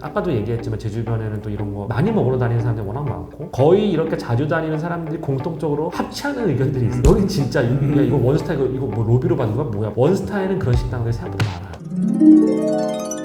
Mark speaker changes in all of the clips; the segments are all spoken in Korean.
Speaker 1: 아까도 얘기했지만 제 주변에는 또 이런 거 많이 먹으러 다니는 사람들이 워낙 많고 거의 이렇게 자주 다니는 사람들이 공통적으로 합치하는 의견들이 있어요. 여긴 진짜 이- 야, 이거 원스타 이거 이거 뭐 로비로 받은 거야 뭐야? 원스타에는 그런 식당들이 생각보다 많아요.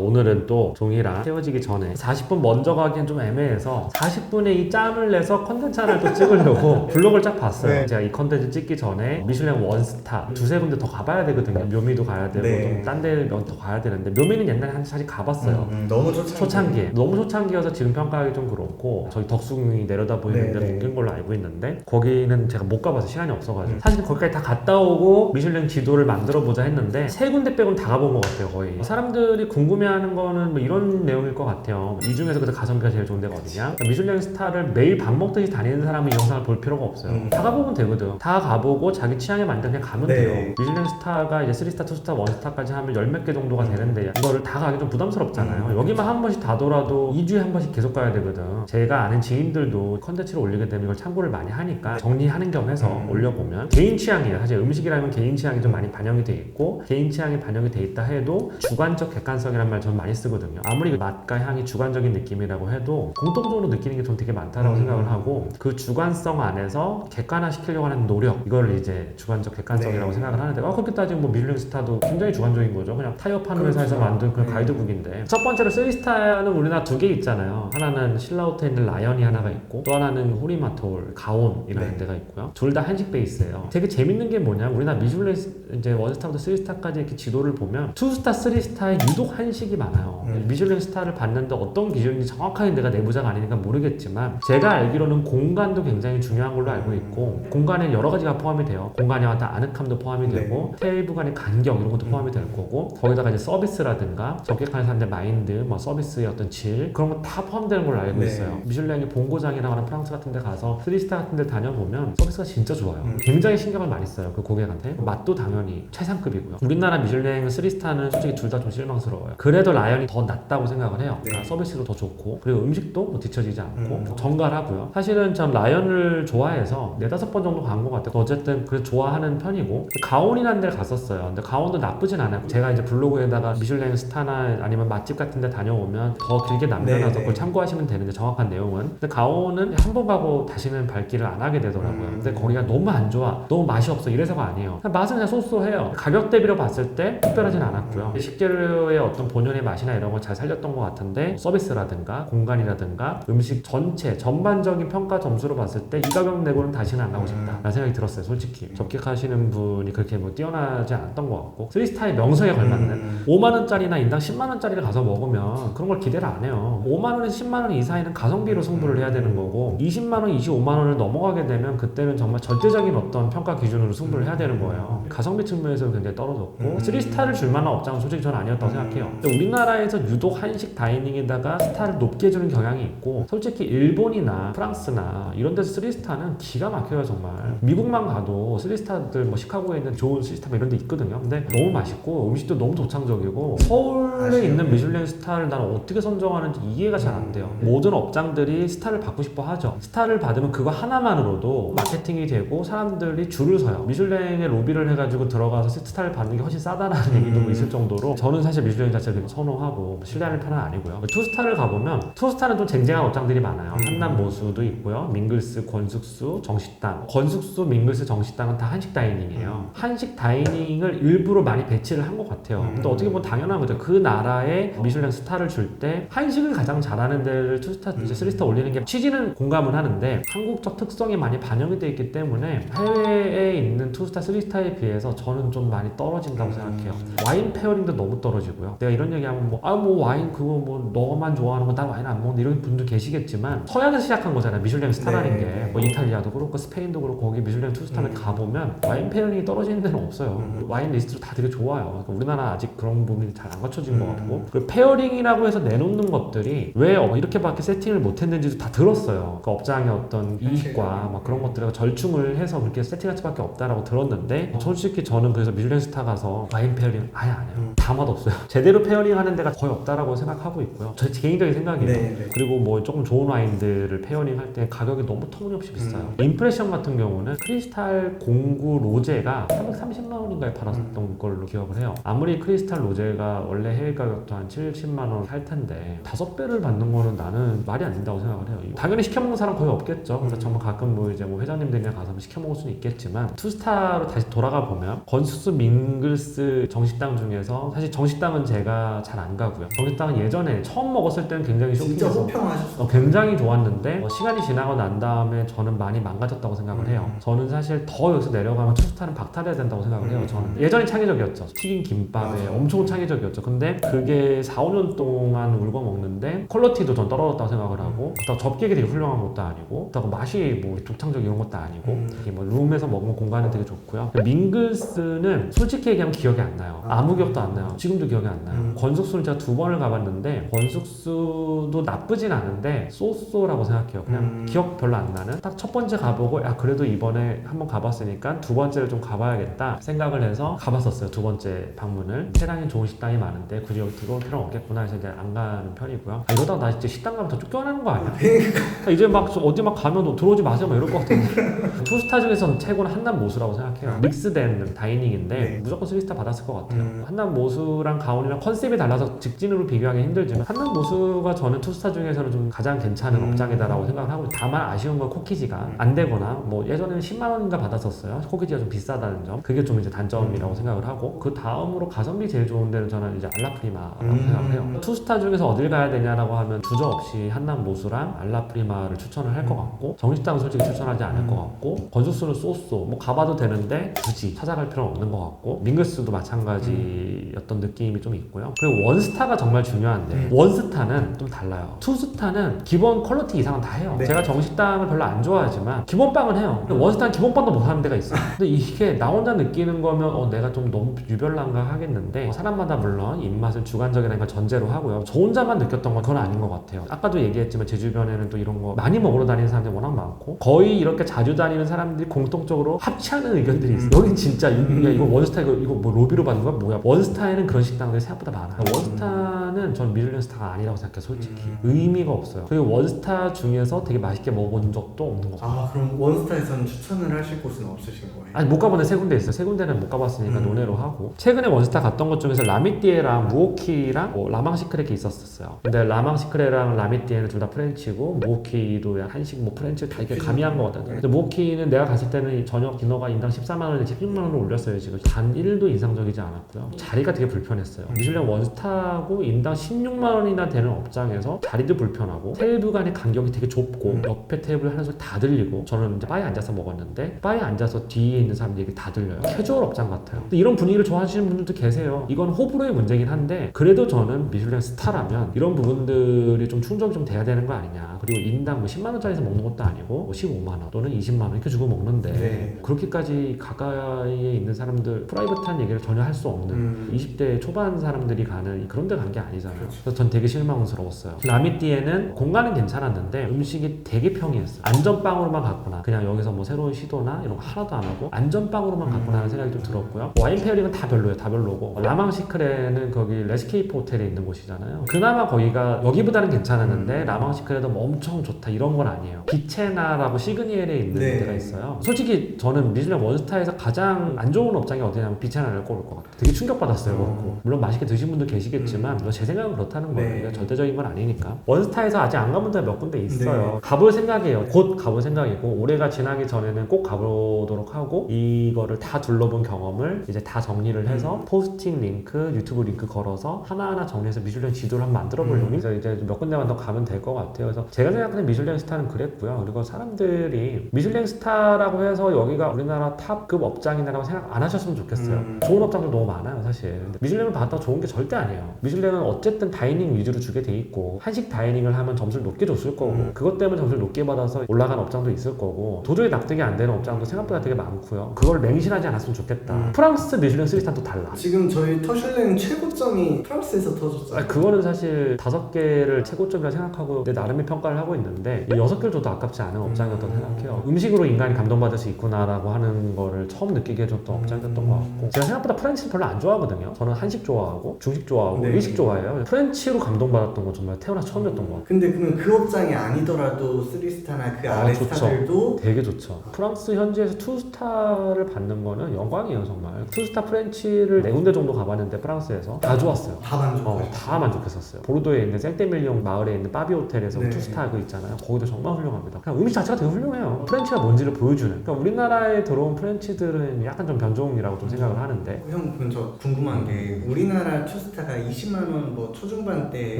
Speaker 1: 오늘은 또 종이랑 세워지기 전에 40분 먼저 가기엔 좀 애매해서 40분에 이 짬을 내서 컨텐츠 하나를 또 찍으려고 블로그를 쫙 봤어요.
Speaker 2: 네.
Speaker 1: 제가 이 컨텐츠 찍기 전에 미슐랭 원스타 두세 군데 더 가봐야 되거든요. 묘미도 가야 되고
Speaker 2: 네.
Speaker 1: 좀딴데더 가야 되는데 묘미는 옛날에 한 사실 가봤어요.
Speaker 2: 음, 음, 너무 초창기.
Speaker 1: 초창기에 너무 초창기여서 지금 평가하기 좀 그렇고 저희 덕숭이 내려다 보이는
Speaker 2: 네, 네.
Speaker 1: 옮긴 걸로 알고 있는데 거기는 제가 못 가봐서 시간이 없어가지고
Speaker 2: 음.
Speaker 1: 사실 거기까지 다 갔다 오고 미슐랭 지도를 만들어 보자 했는데 세 군데 빼고는 다 가본 것 같아요 거의 사람들이 궁금해 하는 거는 뭐 이런 내용일 것 같아요 이 중에서 그래서 가성비가 제일 좋은 데가 어디냐 그러니까 미슐랭 스타를 매일 밥 먹듯이 다니는 사람은 이 영상을 볼 필요가 없어요
Speaker 2: 음.
Speaker 1: 다 가보면 되거든 다 가보고 자기 취향에 맞는 그냥 가면
Speaker 2: 네.
Speaker 1: 돼요 미슐랭 스타가 이제 3스타, 2스타, 1스타까지 하면 열 몇 개 정도가 되는데 이거를 다 가기 좀 부담스럽잖아요.
Speaker 2: 음.
Speaker 1: 여기만 한 번씩 다 돌아도 2주에 한 번씩 계속 가야 되거든. 제가 아는 지인들도 컨텐츠를 올리게 되면 이걸 참고를 많이 하니까 정리하는 겸 해서
Speaker 2: 음.
Speaker 1: 올려보면 개인 취향이에요. 사실 음식이라면 개인 취향이 좀 많이 반영이 돼 있고 개인 취향이 반영이 돼 있다 해도 주관적 객관성이란 말전 많이 쓰거든요. 아무리 맛과 향이 주관적인 느낌이라고 해도 공통적으로 느끼는 게좀 되게 많다라고
Speaker 2: 음.
Speaker 1: 생각을 하고 그 주관성 안에서 객관화 시키려고 하는 노력 이거를 이제 주관적 객관성이라고
Speaker 2: 네.
Speaker 1: 생각을 하는데 아 그렇게 따지면 뭐 밀링 스타도 굉장히 주관적인 거죠. 그냥 타이어 파는
Speaker 2: 그렇죠.
Speaker 1: 회사에서 만든 그런
Speaker 2: 네.
Speaker 1: 가이드북인데 첫 번째로 3스타는 우리나라 두 개 있잖아요. 하나는 신라호텔에 있는 라연이 하나가 있고 또 하나는 호리마톨 가온이라는
Speaker 2: 네.
Speaker 1: 데가 있고요. 둘 다 한식 베이스예요. 되게 재밌는 게 뭐냐? 우리나라 미슐랭 이제 원스타부터 3스타까지 이렇게 지도를 보면 2스타, 3스타에 유독 한식 이 많아요.
Speaker 2: 음.
Speaker 1: 미슐랭 스타를 봤는데 어떤 기준인지 정확하게 내가 내부자가 아니니까 모르겠지만 제가 알기로는 공간도 굉장히 중요한 걸로 알고 있고 공간에 여러 가지가 포함이 돼요. 공간에 어떤 아늑함도 포함이
Speaker 2: 네.
Speaker 1: 되고 테이블 간의 간격 이런 것도 포함이 될 거고 거기다가 이제 서비스라든가 접객하는 사람들 마인드, 뭐 서비스의 어떤 질 그런 거 다 포함되는 걸로 알고
Speaker 2: 네.
Speaker 1: 있어요. 미슐랭의 본고장이라고 하는 프랑스 같은 데 가서 3스타 같은 데 다녀보면 서비스가 진짜 좋아요.
Speaker 2: 음.
Speaker 1: 굉장히 신경을 많이 써요. 그 고객한테. 맛도 당연히 최상급이고요. 우리나라 미슐랭 3스타는 솔직히 둘 다 좀 실망스러워요. 그래 도 라연이 더 낫다고 생각을 해요.
Speaker 2: 네.
Speaker 1: 그러니까 서비스도 더 좋고 그리고 음식도 뭐 뒤처지지 않고
Speaker 2: 음.
Speaker 1: 정갈하고요. 사실은 전 라연을 좋아해서 네다섯 번 정도 간 것 같아요. 어쨌든 그 좋아하는 편이고 가온이라는 데를 갔었어요. 근데 가온도 나쁘진 않아요. 제가 이제 블로그에다가 미슐랭 스타나 아니면 맛집 같은 데 다녀오면 더 길게 남겨놔서
Speaker 2: 네, 네.
Speaker 1: 그걸 참고하시면 되는데 정확한 내용은 근데 가온은 한 번 가고 다시는 발길을 안 하게 되더라고요.
Speaker 2: 음.
Speaker 1: 근데 거기가 너무 안 좋아, 너무 맛이 없어 이래서가 아니에요. 맛은 그냥 쏘쏘해요. 가격 대비로 봤을 때 특별하진 않았고요. 식재료의 어떤 본연 의 맛이나 이런 걸 잘 살렸던 것 같은데 서비스라든가 공간이라든가 음식 전체 전반적인 평가 점수로 봤을 때 이 가격 내고는 다시는 안 가고 싶다. 라는 생각이 들었어요, 솔직히. 접객하시는 분이 그렇게 뭐 뛰어나지 않았던 것 같고 3스타의 명성에 걸맞는
Speaker 2: 음.
Speaker 1: 5만 원짜리나 인당 10만 원짜리를 가서 먹으면 그런 걸 기대를 안 해요. 5만 원에서 10만 원 이사이는 가성비로 승부를 해야 되는 거고 20만 원, 25만 원을 넘어가게 되면 그때는 정말 절대적인 어떤 평가 기준으로 승부를 해야 되는 거예요. 가성비 측면에서 굉장히 떨어졌고
Speaker 2: 음.
Speaker 1: 3스타를 줄 만한 업장은 솔직히 저는 아니었다고 생각해요. 우리나라에서 유독 한식 다이닝에다가 스타를 높게 해주는 경향이 있고 솔직히 일본이나 프랑스나 이런 데서 3스타는 기가 막혀요 정말. 미국만 가도 3스타들 뭐 시카고에 있는 좋은 3스타 뭐 이런 데 있거든요. 근데 너무 맛있고 음식도 너무 도창적이고 서울에
Speaker 2: 아쉬워요.
Speaker 1: 있는 미슐랭 스타를 나는 어떻게 선정하는지 이해가 잘 안 돼요. 모든 업장들이 스타를 받고 싶어 하죠. 스타를 받으면 그거 하나만으로도 마케팅이 되고 사람들이 줄을 서요. 미슐랭에 로비를 해가지고 들어가서 스타를 받는 게 훨씬 싸다라는 얘기도 뭐 있을 정도로 저는 사실 미슐랭 자체를 되게 선호하고 신뢰하는 편은 아니고요. 투스타를 가보면 투스타는 좀 쟁쟁한 업장들이 많아요. 한남 모수도 있고요. 민글스, 권숙수, 정식당. 권숙수, 민글스, 정식당은 다 한식 다이닝이에요. 한식 다이닝을 일부러 많이 배치를 한 것 같아요. 근데 어떻게 보면 당연한 거죠. 그 나라에 미슐랭 스타를 줄 때 한식을 가장 잘하는 데를 투스타, 이제 쓰리스타 올리는 게 취지는 공감은 하는데 한국적 특성이 많이 반영이 돼 있기 때문에 해외에 있는 투스타, 쓰리스타에 비해서 저는 좀 많이 떨어진다고 생각해요. 와인 페어링도 너무 떨어지고요. 내가 이런 얘기하면 뭐, 아, 뭐 와인 그거 뭐 너만 좋아하는 거 난 와인 안 먹는데 이런 분도 계시겠지만 서양에서 시작한 거잖아요. 미슐랭 스타라는
Speaker 2: 네.
Speaker 1: 게. 뭐 이탈리아도 그렇고 스페인도 그렇고 거기 미슐랭 투스타를
Speaker 2: 음.
Speaker 1: 가보면 와인 페어링이 떨어지는 데는 없어요.
Speaker 2: 음.
Speaker 1: 와인 리스트도 다 되게 좋아요. 그러니까 우리나라 아직 그런 부분이 잘 안 갖춰진 것
Speaker 2: 음.
Speaker 1: 같고 그리고 페어링이라고 해서 내놓는 것들이 왜 어, 이렇게밖에 세팅을 못 했는지도 다 들었어요. 그 업장의 어떤 이익과 막 그런 것들을 절충을 해서 그렇게 세팅할 수밖에 없다라고 들었는데 솔직히 저는 그래서 미슐랭 스타 가서 와인 페어링 아예 안 해요.
Speaker 2: 음.
Speaker 1: 다 맛없어요. 제대로 페어 링 하는 데가 거의 없다라고 생각하고 있고요. 제 개인적인 생각이에요.
Speaker 2: 네, 네.
Speaker 1: 그리고 뭐 조금 좋은 와인들을 페어링 할 때 가격이 너무 터무니없이 비싸요. 임프레션 같은 경우는 크리스탈 공구 로제가 330만 원인가에 팔았던 걸로 기억을 해요. 아무리 크리스탈 로제가 원래 해외 가격도 한 70만 원 할 텐데 다섯 배를 받는 거는 나는 말이 안 된다고 생각을 해요. 당연히 시켜 먹는 사람 거의 없겠죠. 그래서 정말 가끔 뭐 이제 뭐 회장님들이랑 가서 시켜 먹을 수는 있겠지만 투스타로 다시 돌아가 보면 건수스 밍글스 정식당 중에서 사실 정식당은 제가 잘 안 가고요. 정식당은 예전에 처음 먹었을 때는 굉장히
Speaker 2: 진짜
Speaker 1: 쇼킹해서
Speaker 2: 호평하셨어.
Speaker 1: 어, 굉장히 좋았는데 어, 시간이 지나고 난 다음에 저는 많이 망가졌다고 생각을 해요.
Speaker 2: 음.
Speaker 1: 저는 사실 더 여기서 내려가면 투스타는 박탈해야 된다고 생각을 해요.
Speaker 2: 음.
Speaker 1: 저는 예전에 창의적이었죠. 튀긴 김밥에
Speaker 2: 맞아.
Speaker 1: 엄청 창의적이었죠. 근데 그게 4, 5년 동안 울고 먹는데 퀄리티도 전 떨어졌다고 생각을 하고 그렇다고 접기가 되게 훌륭한 것도 아니고 그렇다고 맛이 뭐 독창적 이런 것도 아니고
Speaker 2: 음.
Speaker 1: 이게 뭐 룸에서 먹으면 공간은 되게 좋고요. 밍글스는 솔직히 얘기하면 기억이 안 나요.
Speaker 2: 아.
Speaker 1: 아무 기억도 안 나요. 지금도 기억이 안 나요.
Speaker 2: 음.
Speaker 1: 권숙수는 제가 두 번을 가봤는데 권숙수도 나쁘진 않은데 쏘쏘라고 생각해요. 그냥
Speaker 2: 음.
Speaker 1: 기억 별로 안 나는. 딱 첫 번째 가보고 야 그래도 이번에 한번 가봤으니까 두 번째를 좀 가봐야겠다 생각을 해서 가봤었어요. 두 번째 방문을. 세상에 좋은 식당이 많은데 굳이 여기 들어올 필요는 없겠구나 해서 이제 안 가는 편이고요. 아, 이러다가 나 진짜 식당 가면 더 쫓겨나는 거 아니야? 그러니까 이제 막 어디 막 가면 들어오지 마세요 막 이럴 것 같은데 투스타 중에서는 최고는 한남 모수라고 생각해요 믹스된 다이닝인데
Speaker 2: 네.
Speaker 1: 무조건 3스타 받았을 것 같아요
Speaker 2: 음.
Speaker 1: 한남 모수랑 가온이랑 컨셉 이 달라서 직진으로 비교하기 힘들지만 한남 모수가 저는 투스타 중에서는 좀 가장 괜찮은
Speaker 2: 음.
Speaker 1: 업장이다라고 생각을 하고 다만 아쉬운 건 코키지가 안 되거나 뭐 예전에는 10만 원인가 받았었어요. 코키지가 좀 비싸다는 점. 그게 좀 이제 단점이라고 생각을 하고 그 다음으로 가성비 제일 좋은 데는 저는 이제 알라프리마라고
Speaker 2: 음.
Speaker 1: 생각을 해요. 투스타 중에서 어딜 가야 되냐라고 하면 주저 없이 한남 모수랑 알라프리마를 추천을 할 것 같고 정식당은 솔직히 추천하지 않을 것 같고 건수수는 쏘쏘 뭐 가봐도 되는데 굳이 찾아갈 필요는 없는 것 같고 밍글스도 마찬가지였던 느낌이 좀 있고요 그리고 원스타가 정말 중요한데
Speaker 2: 음.
Speaker 1: 원스타는 좀 달라요. 투스타는 기본 퀄리티 이상은 다 해요.
Speaker 2: 네.
Speaker 1: 제가 정식당을 별로 안 좋아하지만 기본빵은 해요. 근데 원스타는 기본빵도 못하는 데가 있어요. 근데 이게 나 혼자 느끼는 거면 어 내가 좀 너무 유별난가 하겠는데 어, 사람마다 물론 입맛은 주관적이라는 걸 전제로 하고요. 저 혼자만 느꼈던 건 그건 아닌 것 같아요. 아까도 얘기했지만 제 주변에는 또 이런 거 많이 먹으러 다니는 사람들이 워낙 많고 거의 이렇게 자주 다니는 사람들이 공통적으로 합치하는 의견들이 있어요. 여긴 진짜 이- 야 이거 원스타 이거, 이거 뭐 로비로 받은 거야? 뭐야? 원스타에는 그런 식당들이 생각보다 많아요 원스타는 전 미슐랭 스타가 아니라고 생각해요 솔직히
Speaker 2: 음.
Speaker 1: 의미가 없어요 그리고 원스타 중에서 되게 맛있게 먹어본 적도 없는 것 같아요
Speaker 2: 아 그럼 원스타에서는 추천을 하실 곳은 없으신 거예요?
Speaker 1: 아니 못 가본 데 세 군데 있어요. 세 군데는 못 가봤으니까
Speaker 2: 음.
Speaker 1: 논외로 하고 최근에 원스타 갔던 것 중에서 라미띠에랑 무오키랑 뭐 라망시크레이 있었었어요. 근데 라망시크레랑 라미띠에는 둘 다 프렌치고 무오키도 한식 뭐 프렌치 다 이렇게 가미한 것 같아요. 근데 무오키는 내가 갔을 때는 저녁 디너가 인당 14만 원에 16만 원을 올렸어요 지금 단 1도 인상적이지 않았고요. 자리가 되게 불편했어요. 미슐랭 원스타고 인당 16만 원이나 되는 업장에서 자리도 불편하고 테이블 간의 간격이 되게 좁고 옆에 테이블 하는 소리 다 들리고 저는 이제 바에 앉아서 먹었는데 바에 앉아서 뒤에 있는 사람 얘기 다 들려요. 캐주얼 업장 같아요. 이런 분위기를 좋아하시는 분들도 계세요. 이건 호불호의 문제긴 한데 그래도 저는 미슐랭 스타라면 이런 부분들이 좀 충족이 좀 돼야 되는 거 아니냐. 그리고 인당 뭐 10만 원짜리에서 먹는 것도 아니고 뭐 15만 원 또는 20만 원 이렇게 주고 먹는데
Speaker 2: 네.
Speaker 1: 그렇게까지 가까이에 있는 사람들 프라이버트한 얘기를 전혀 할 수 없는
Speaker 2: 음.
Speaker 1: 20대 초반 사람들이 가는 그런 데 간 게 아니잖아요.
Speaker 2: 그렇죠.
Speaker 1: 그래서 전 되게 실망스러웠어요. 라미띠에는 공간은 괜찮았는데 음식이 되게 평이했어요. 안전빵으로만 갔구나. 그냥 여기서 뭐 새로운 시도나 이런 거 하나도 안 하고 안전빵으로만
Speaker 2: 음.
Speaker 1: 갔구나 하는 생각이 좀 들었고요. 와인 페어링은 다 별로예요. 다 별로고. 라망시크레는 거기 레스케이프 호텔에 있는 곳이잖아요. 그나마 거기가 여기보다는
Speaker 2: 음.
Speaker 1: 괜찮았는데 라망시크레도 뭐 엄청 좋다 이런 건 아니에요. 비체나라고 시그니엘에 있는
Speaker 2: 네.
Speaker 1: 데가 있어요. 솔직히 저는 미슐랭 원스타에서 가장 안 좋은 업장이 어디냐면 비체나를 꼽을 것 같아요. 되게 충격받았어요. 그렇고. 물론 맛있게 드신 분도 계시겠지만 물론 제 생각은 그렇다는 거예요.
Speaker 2: 음. 네.
Speaker 1: 절대적인 건 아니니까. 원스타에서 아직 안 가본 데가 몇 군데 있어요. 가볼 생각이에요. 곧 가볼 생각이고 올해가 지나기 전에는 꼭 가보도록 하고 이거를 다 둘러본 경험을 이제 다 정리를 해서
Speaker 2: 음.
Speaker 1: 포스팅 링크, 유튜브 링크 걸어서 하나하나 정리해서 미슐랭 지도를 한번 만들어 볼
Speaker 2: 음.
Speaker 1: 그래서 이제 몇 군데만 더 가면 될 것 같아요. 그래서 제가 생각하는 미슐랭 스타는 그랬고요. 그리고 사람들이 미슐랭 스타라고 해서 여기가 우리나라 탑급 업장이다라고 생각 안 하셨으면 좋겠어요.
Speaker 2: 음.
Speaker 1: 좋은 업장도 너무 많아요, 사실. 미슐랭을 받았다고 좋은 게 절대 아니에요. 미슐랭은 어쨌든 다이닝 위주로 주게 돼 있고 한식 다이닝을 하면 점수를 높게 줬을 거고
Speaker 2: 음.
Speaker 1: 그것 때문에 점수를 높게 받아서 올라간 업장도 있을 거고 도저히 납득이 안 되는 업장도 생각보다 되게 많고요. 그걸 맹신하지 않았으면 좋겠다.
Speaker 2: 음.
Speaker 1: 프랑스 미슐랭 3스타도 달라.
Speaker 2: 지금 저희 터슐랭 최고점이 프랑스에서 터졌잖아요.
Speaker 1: 아, 그거는 사실 다섯 개를 최고점이라 생각하고 내 나름의 평가를 하고 있는데 이 여섯 개를 줘도 아깝지 않은 업장이었다고 생각해요. 음식으로 인간이 감동받을 수 있구나라고 하는 거를 처음 느끼게 해줬던 업장이었던 것 같고 제가 생각보다 프렌치를 별로 안 좋아하거든요. 저는 한식 좋아하고 중식 좋아하고
Speaker 2: 네.
Speaker 1: 일식 좋아해요. 프렌치로 감동받았던 건 정말 태어나 처음이었던 것 같아요.
Speaker 2: 근데 그러면 그 업장이 아니더라도 3스타나 그
Speaker 1: 아,
Speaker 2: 아래
Speaker 1: 좋죠.
Speaker 2: 스타들도
Speaker 1: 되게 좋죠. 프랑스 현지에서 투스타를 받는 거는 영광이에요, 정말. 투스타 프렌치를 네 군데 정도 가봤는데 프랑스에서 다 좋았어요.
Speaker 2: 다 만족하죠.
Speaker 1: 어, 다 만족했었어요. 보르도에 있는 생떼밀리옹 마을에 있는 바비 호텔에서
Speaker 2: 네.
Speaker 1: 투스타 그 있잖아요. 거기도 정말 훌륭합니다. 그냥 음식 자체가 되게 훌륭해요. 프렌치가 뭔지를 보여주는. 그러니까 우리나라에 들어온 프렌치들은 약간 좀 변종이라고 좀 생각을 하는데
Speaker 2: 형, 그럼 저 궁금한 게 우리나라 투 스타가 20만 원 뭐 초중반대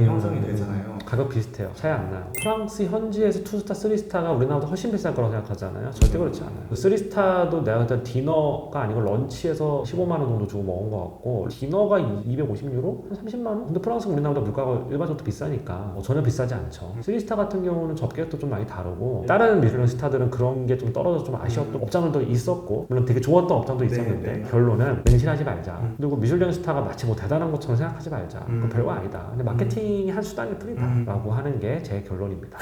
Speaker 1: 음.
Speaker 2: 형성이 되잖아요.
Speaker 1: 가격 비슷해요. 차이 안 나요. 프랑스 현지에서 투스타, 쓰리스타가 우리나라보다 훨씬 비쌀 거라고 생각하잖아요. 절대 그렇지 않아요. 그 쓰리스타도 내가 그때 디너가 아니고 런치에서 15만 원 정도 주고 먹은 것 같고 디너가 250유로? 한 30만 원? 근데 프랑스 우리나라보다 물가가 일반적으로 비싸니까 뭐 전혀 비싸지 않죠. 쓰리스타 같은 경우는 접객도 좀 많이 다르고 다른 미슐랭 스타들은 그런 게 좀 떨어져서 좀 아쉬웠던 업장들도 있었고 물론 되게 좋았던 업장도
Speaker 2: 네,
Speaker 1: 있었는데
Speaker 2: 네.
Speaker 1: 결론은 맹신하지 말자.
Speaker 2: 음.
Speaker 1: 그리고 미슐랭 스타가 마치 뭐 대단한 것처럼 생각하지 말자.
Speaker 2: 음.
Speaker 1: 그거 별거 아니다. 근데 마케팅이 한 수단일 뿐이다.
Speaker 2: 음.
Speaker 1: 라고 하는 게 제 결론입니다.